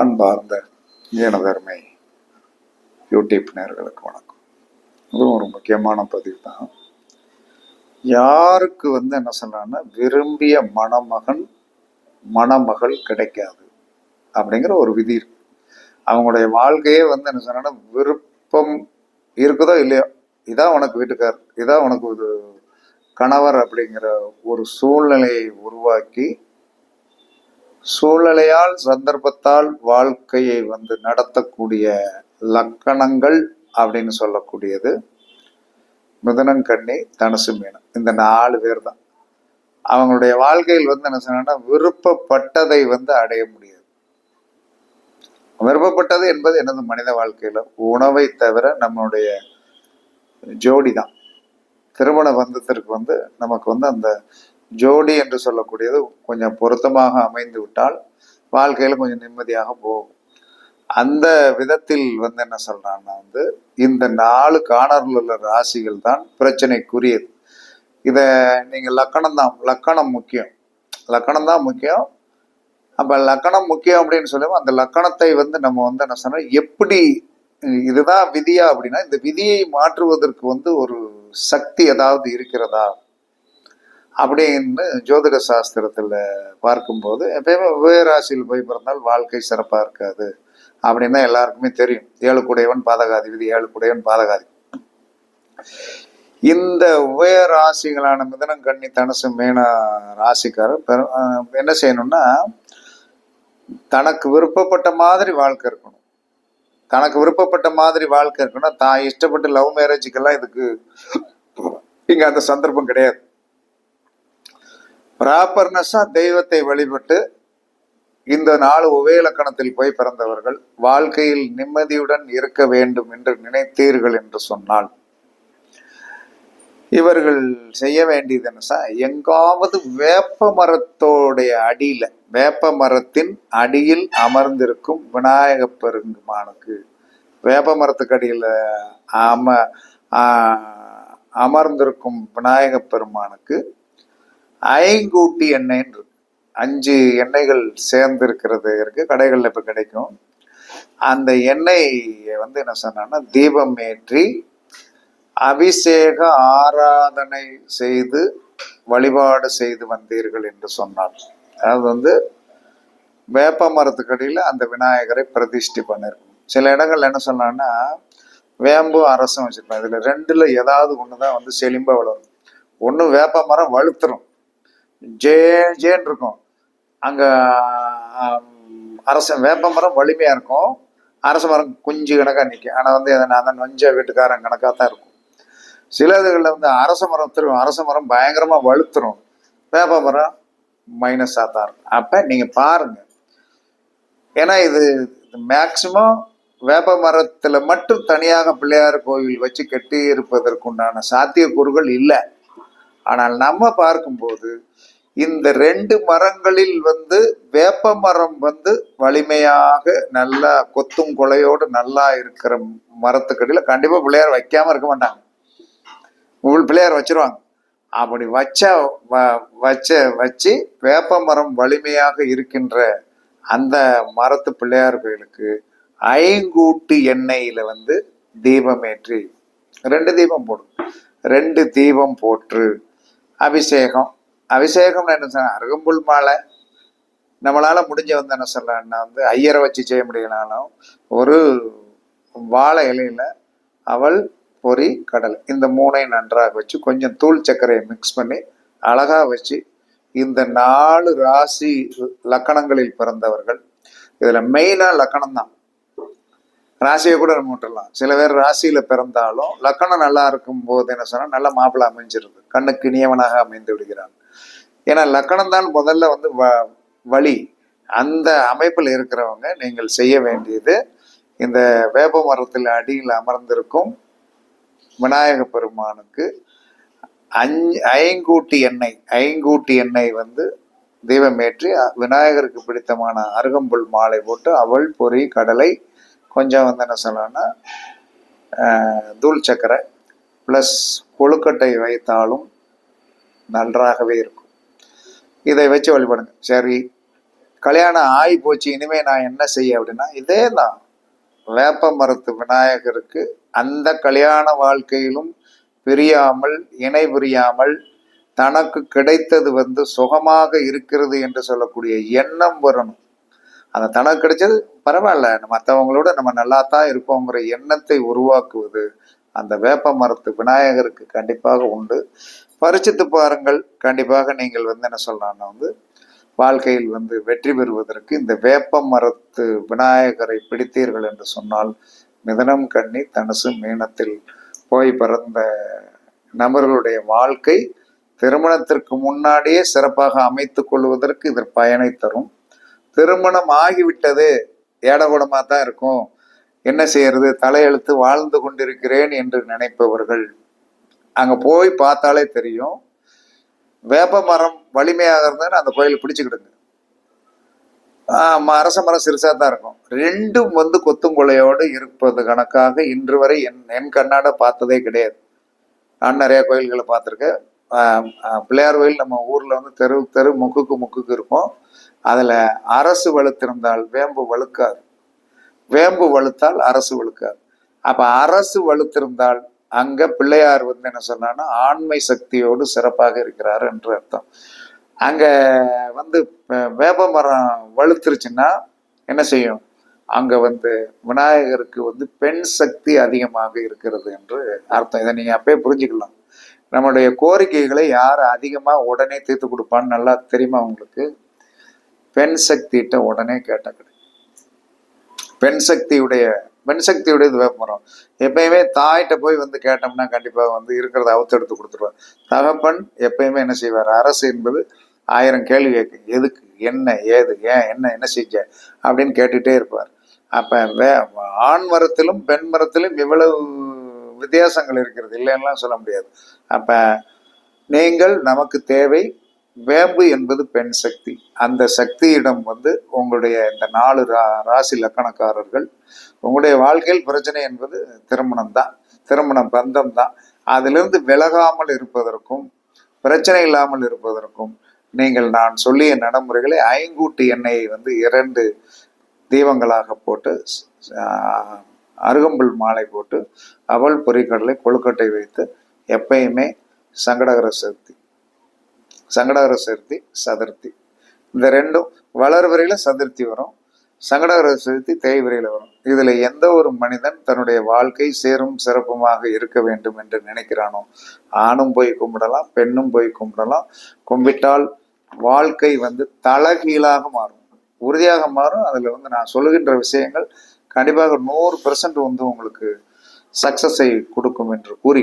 அன்பார்ந்த ஈனதர்மை யூடியூப் நேர்களுக்கு வணக்கம். அதுவும் ஒரு முக்கியமான பதிவு தான். யாருக்கு வந்து என்ன சொல்றாங்கன்னா விரும்பிய மணமகன் மணமகள் கிடைக்காது அப்படிங்கிற ஒரு விதி இருக்கு. அவங்களுடைய வாழ்க்கையே வந்து என்ன சொன்னா விருப்பம் இருக்குதோ இல்லையோ இதான் உனக்கு வீட்டுக்கார் இதான் உனக்கு ஒரு கணவர் அப்படிங்கிற ஒரு சூழ்நிலையை உருவாக்கி சூழ்நிலையால் சந்தர்ப்பத்தால் வாழ்க்கையை வந்து நடத்தக்கூடிய லக்கணங்கள் அப்படின்னு சொல்லக்கூடியது. மிதனங்கண்ணி தனுசு மீனம். இந்த நாலு பேர் தான். அவங்களுடைய வாழ்க்கையில் வந்து என்ன சொன்னா விருப்பப்பட்டதை வந்து அடைய முடியாது. விருப்பப்பட்டது என்பது என்னது? மனித வாழ்க்கையில உணவை தவிர நம்மளுடைய ஜோடி தான். திருமண பந்தத்திற்கு வந்து நமக்கு வந்து அந்த ஜோடி என்று சொல்லக்கூடியது கொஞ்சம் பொருத்தமாக அமைந்து விட்டால் வாழ்க்கையில் கொஞ்சம் நிம்மதியாக போகும். அந்த விதத்தில் வந்து என்ன சொல்கிறான்னா வந்து இந்த நாலு காணரில் உள்ள ராசிகள் தான் பிரச்சனைக்குரியது. இதை நீங்கள் லக்கணம் தான் லக்கணம் முக்கியம். லக்கணம் தான் முக்கியம். அப்போ லக்கணம் முக்கியம் அப்படின்னு சொல்லுவோம் அந்த லக்கணத்தை வந்து நம்ம வந்து என்ன சொன்னால் எப்படி இதுதான் விதியா அப்படின்னா இந்த விதியை மாற்றுவதற்கு வந்து ஒரு சக்தி ஏதாவது இருக்கிறதா? அப்படின்னு ஜோதிட சாஸ்திரத்தில் பார்க்கும்போது எப்பயுமே உபயராசியில் போய் பிறந்தால் வாழ்க்கை சிறப்பாக இருக்காது அப்படின்னா எல்லாருக்குமே தெரியும். ஏழு குடையவன் பாதகாதிபதி ஏழு குடையவன் பாதகாதி. இந்த உபய ராசிகளான மிதனம் கன்னி தனுசு மீன ராசிக்காரர் என்ன செய்யணும்னா தனக்கு விருப்பப்பட்ட மாதிரி வாழ்க்கை இருக்கணும். தனக்கு விருப்பப்பட்ட மாதிரி வாழ்க்கை இருக்கணும் தான் இஷ்டப்பட்டு லவ் மேரேஜுக்கெல்லாம் இதுக்கு இங்கே அந்த சந்தர்ப்பம் கிடையாது. ப்ராப்பர்னஸா தெய்வத்தை வழிபட்டு இந்த நாலு உபயலக்கணத்தில் போய் பிறந்தவர்கள் வாழ்க்கையில் நிம்மதியுடன் இருக்க வேண்டும் என்று நினைத்தீர்கள் என்று சொன்னால் இவர்கள் செய்ய வேண்டியது என்ன எங்காவது வேப்ப மரத்தோடைய அடியில் வேப்ப மரத்தின் அடியில் அமர்ந்திருக்கும் விநாயக பெருங்குமானுக்கு வேப்ப மரத்துக்கு அடியில் அம அமர்ந்திருக்கும் விநாயக பெருமானுக்கு ஐங்கூட்டி எண்ணெய்ன்னு அஞ்சு எண்ணெய்கள் சேர்ந்திருக்கிறது இருக்குது இருக்கு கடைகளில் இப்போ கிடைக்கும். அந்த எண்ணெயை வந்து என்ன சொன்னான்னா தீபம் ஏற்றி அபிஷேக ஆராதனை செய்து வழிபாடு செய்து வந்தீர்கள் என்று சொன்னார். அதாவது வந்து வேப்ப மரத்துக்கடியில் அந்த விநாயகரை பிரதிஷ்டி பண்ணிருக்கணும் சில இடங்கள்ல என்ன சொன்னான்னா வேம்பு அரசும் வச்சிருப்பாங்க இதுல ரெண்டுல ஏதாவது ஒண்ணுதான் வந்து செழிம்பா வளரும். ஒன்று வேப்ப மரம் வலுத்துரும் ஜே ஜேன்னு இருக்கும். அங்கே அரச வேப்ப மரம் வலிமையாக இருக்கும். அரச மரம் குஞ்சு கணக்காக நிற்கும் ஆனால் வந்து அதை நான் தான் நொஞ்ச வீட்டுக்காரன் கணக்காக தான் இருக்கும். சில இதுகளில் வந்து அரச மரம் திரும்ப அரச மரம் பயங்கரமாக வலுத்துரும். வேப்ப மரம் மைனஸாக தான் இருக்கும். அப்போ நீங்கள் பாருங்கள் ஏன்னா இது மேக்சிமம் வேப்ப மரத்தில் மட்டும் தனியாக பிள்ளையார் கோவில் வச்சு கட்டி இருப்பதற்குண்டான சாத்தியக்கூறுகள் இல்லை. ஆனால் நம்ம பார்க்கும்போது இந்த ரெண்டு மரங்களில் வந்து வேப்ப மரம் வந்து வலிமையாக நல்லா கொத்தும் கொலையோடு நல்லா இருக்கிற மரத்துக்கடியில் கண்டிப்பாக பிள்ளையார் வைக்காமல் இருக்க மாட்டாங்க. உள் பிள்ளையார் வச்சிருவாங்க. அப்படி வச்ச வ- வச்ச வச்சு வேப்ப மரம் வலிமையாக இருக்கின்ற அந்த மரத்து பிள்ளையார் கோயிலுக்கு ஐங்கூட்டு எண்ணெயில் வந்து தீபம் ஏற்றி ரெண்டு தீபம் போடும் ரெண்டு தீபம் போட்டு அபிஷேகம் அபிஷேகம்னு என்ன சொன்னா அருகம்புல் மாலை. நம்மளால முடிஞ்ச வந்து என்ன சொல்லலாம்னா வந்து ஐயரை வச்சு செய்ய முடியலனாலும் ஒரு வாழை இலையில அவள் பொரி கடல் இந்த மூணையும் நன்றாக வச்சு கொஞ்சம் தூள் சர்க்கரையை மிக்ஸ் பண்ணி அழகாக வச்சு இந்த நாலு ராசி லக்கணங்களில் பிறந்தவர்கள் இதில் மெயினாக லக்கணம் தான் ராசியை கூட நம்ம விட்டுடலாம். சில பேர் ராசியில பிறந்தாலும் லக்கணம் நல்லா இருக்கும் போது என்ன சொன்னா நல்ல மாப்பிள்ளை அமைஞ்சிருது. கண்ணுக்கு இனியவனாக அமைந்து விடுகிறான். ஏன்னா லக்கணம் தான் முதல்ல வந்து வ- வழி. அந்த அமைப்பில் இருக்கிறவங்க நீங்கள் செய்ய வேண்டியது இந்த வேப்ப மரத்தில் அடியில் அமர்ந்திருக்கும் விநாயக பெருமானுக்கு அஞ்சு ஐங்கூட்டி எண்ணெய் ஐங்கூட்டி எண்ணெய் வந்து தீபமேற்றி விநாயகருக்கு பிடித்தமான அருகம்புல் மாலை போட்டு அவள் பொரி கடலை கொஞ்சம் வந்து என்ன சொல்லலாம்னா தூள் சக்கரை ப்ளஸ் கொழுக்கட்டை வைத்தாலும் நன்றாகவே இருக்கும். இதை வச்சு வழிபடுங்க சரி கல்யாணம் ஆகி போச்சு இனிமே நான் என்ன செய்ய அப்படின்னா இதே தான். வேப்ப மரத்து விநாயகருக்கு அந்த கல்யாண வாழ்க்கையிலும் பிரியாமல் இணை புரியாமல் தனக்கு கிடைத்தது வந்து சுகமாக இருக்கிறது என்று சொல்லக்கூடிய எண்ணம் வரணும். அந்த தனக்கு கிடைச்சது பரவாயில்ல. மற்றவங்களோட நம்ம நல்லா தான் இருக்கோங்கிற எண்ணத்தை உருவாக்குவது அந்த வேப்ப மரத்து விநாயகருக்கு கண்டிப்பாக உண்டு. பரிச்சித்து பாருங்கள். கண்டிப்பாக நீங்கள் வந்து என்ன சொல்லலாம்னா வந்து வாழ்க்கையில் வந்து வெற்றி பெறுவதற்கு இந்த வேப்ப மரத்து விநாயகரை பிடித்தீர்கள் என்று சொன்னால் மிதனம் கண்ணி தனுசு மீனத்தில் போய் பிறந்த நபர்களுடைய வாழ்க்கை திருமணத்திற்கு முன்னாடியே சிறப்பாக அமைத்துக் கொள்வதற்கு இது பயனை தரும். திருமணம் ஆகிவிட்டது. ஏடகுடமாக தான் இருக்கும். என்ன செய்யறது? தலையெழுத்து வாழ்ந்து கொண்டிருக்கிறேன் என்று நினைப்பவர்கள். அங்கே போய் பார்த்தாலே தெரியும். வேப்ப மரம் வலிமையாக இருந்ததுன்னு அந்த கோயிலை பிடிச்சுக்கிடுங்க. அரச மரம் சிறுசாக தான் இருக்கும். ரெண்டும் வந்து கொத்துங்கொலையோடு இருப்பது கணக்காக இன்று வரை என் என் கண்ணாட பார்த்ததே கிடையாது. நான் நிறைய கோயில்களை பார்த்துருக்கேன். பிள்ளையார் கோயில் நம்ம ஊரில் வந்து தெரு தெரு முக்குக்கு முக்குக்கு இருக்கும். அதில் அரசு வலுத்திருந்தால் வேம்பு வழுக்காது. வேம்பு வலுத்தால் அரசு வழுக்காது. அப்போ அரசு வலுத்திருந்தால் அங்கே பிள்ளையார் வந்து என்ன சொன்னான்னா ஆண்மை சக்தியோடு சிறப்பாக இருக்கிறார் என்று அர்த்தம். அங்கே வந்து அஹ், வேப்ப மரம் வலுத்துருச்சுன்னா என்ன செய்யும்? அங்கே வந்து விநாயகருக்கு வந்து பெண் சக்தி அதிகமாக இருக்கிறது என்று அர்த்தம். இதை நீங்கள் அப்பயே புரிஞ்சுக்கலாம். நம்மளுடைய கோரிக்கைகளை யார் அதிகமாக உடனே தீர்த்து கொடுப்பான்னு நல்லா தெரியுமா உங்களுக்கு? பெண் சக்திகிட்ட உடனே கேட்ட கிடையாது பெண் சக்தியுடைய பெண் சக்தியுடைய இது வேப்பமரம் எப்பயுமே தாயிட்ட போய் வந்து கேட்டோம்னா கண்டிப்பாக வந்து இருக்கிறத அவுத்தெடுத்து கொடுத்துருவார். தகப்பன் எப்பயுமே என்ன செய்வார்? அரசு என்பது ஆயிரம் கேள்வி கேட்கும் எதுக்கு? என்ன? ஏது? ஏன்? என்ன? என்ன செஞ்ச? அப்படின்னு கேட்டுகிட்டே இருப்பார். அப்போ வே ஆண் மரத்திலும் பெண் மரத்திலும் இவ்வளவு வித்தியாசங்கள் இருக்கிறது இல்லைன்னுலாம் சொல்ல முடியாது. அப்போ நீங்கள் நமக்கு தேவை வேம்பு என்பது பெண் சக்தி. அந்த சக்தியிடம் வந்து உங்களுடைய இந்த நாலு ரா ராசி லக்கணக்காரர்கள் உங்களுடைய வாழ்க்கையில் பிரச்சனை என்பது திருமணம் தான் திருமணம் பந்தம் தான் அதிலிருந்து விலகாமல் இருப்பதற்கும் பிரச்சனை இல்லாமல் இருப்பதற்கும் நீங்கள் நான் சொல்லிய நடைமுறைகளை ஐங்கூட்டு எண்ணெயை வந்து இரண்டு தீபங்களாக போட்டு அருகம்புல் மாலை போட்டு அவல் பொரிக்கடலை கொழுக்கட்டை வைத்து எப்பயுமே சங்கடகர சக்தி. சங்கடகர சதுர்த்தி. சதுர்த்தி இந்த ரெண்டும் வளர்வரையில் சதுர்த்தி வரும். சங்கடகர சதுர்த்தி தேய்வரையில் வரும். இதில் எந்த ஒரு மனிதன் தன்னுடைய வாழ்க்கை சேரும் சிறப்புமாக இருக்க வேண்டும் என்று நினைக்கிறானோ ஆணும் போய் கும்பிடலாம் பெண்ணும் போய் கும்பிடலாம். கும்பிட்டால் வாழ்க்கை வந்து தலகீழாக மாறும். உறுதியாக மாறும். அதில் வந்து நான் சொல்லுகின்ற விஷயங்கள் கண்டிப்பாக நூறு பெர்சன்ட் வந்து உங்களுக்கு சக்சஸை கொடுக்கும் என்று கூறி